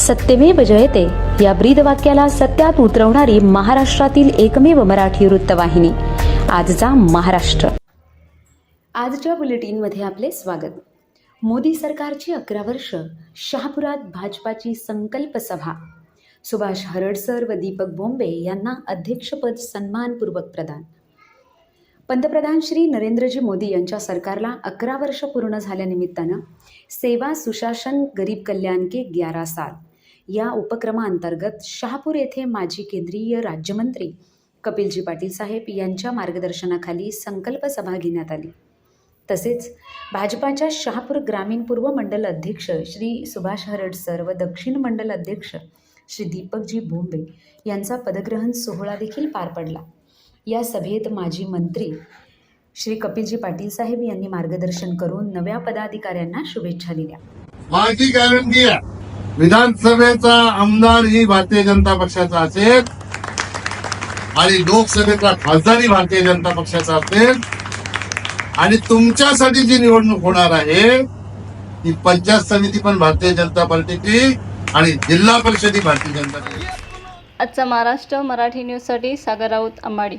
सत्यमेव जयते. या ब्रीद वाक्याला सत्यात उतरवणारी महाराष्ट्रातील एकमेव मराठी वृत्तवाहिनी. आजचा महाराष्ट्र. आजच्या बुलेटिनमध्ये आपले स्वागत. मोदी सरकारची अकरा वर्ष शहापुरात भाजपाची संकल्प सभा. सुभाष हरडसर व दीपक बोंबे यांना अध्यक्षपद सन्मानपूर्वक प्रदान. पंतप्रधान श्री नरेंद्रजी मोदी यांच्या सरकारला अकरा वर्ष पूर्ण झाल्यानिमित्तानं सेवा सुशासन गरीब कल्याण के ग्यारा साल. या उपक्रमाअंतर्गत शहापूर येथे माजी केंद्रीय राज्यमंत्री कपिलजी पाटील साहेब यांच्या मार्गदर्शनाखाली संकल्प सभा घेण्यात आली. तसेच भाजपाच्या शहापूर ग्रामीण पूर्व मंडल अध्यक्ष श्री सुभाष हरड सर व दक्षिण मंडल अध्यक्ष श्री दीपकजी भोंबे यांचा पदग्रहण सोहळा देखील पार पडला. या सभेत माजी मंत्री श्री कपिलजी पाटील साहेब यांनी मार्गदर्शन करून नव्या पदाधिकाऱ्यांना शुभेच्छा दिल्या. माझी गॅरंटी आहे. विधानसभेचा आमदार ही भारतीय जनता पक्षाचा असेल आणि लोकसभेचा खासदारही भारतीय जनता पक्षाचा असेल. आणि तुमच्यासाठी जी निवडणूक होणार आहे ती पंचायत समिती पण भारतीय जनता पार्टीची आणि जिल्हा परिषद ही भारतीय जनता पार्टी आजचा महाराष्ट्र मराठी न्यूजसाठी सागर राऊत अंबाडी.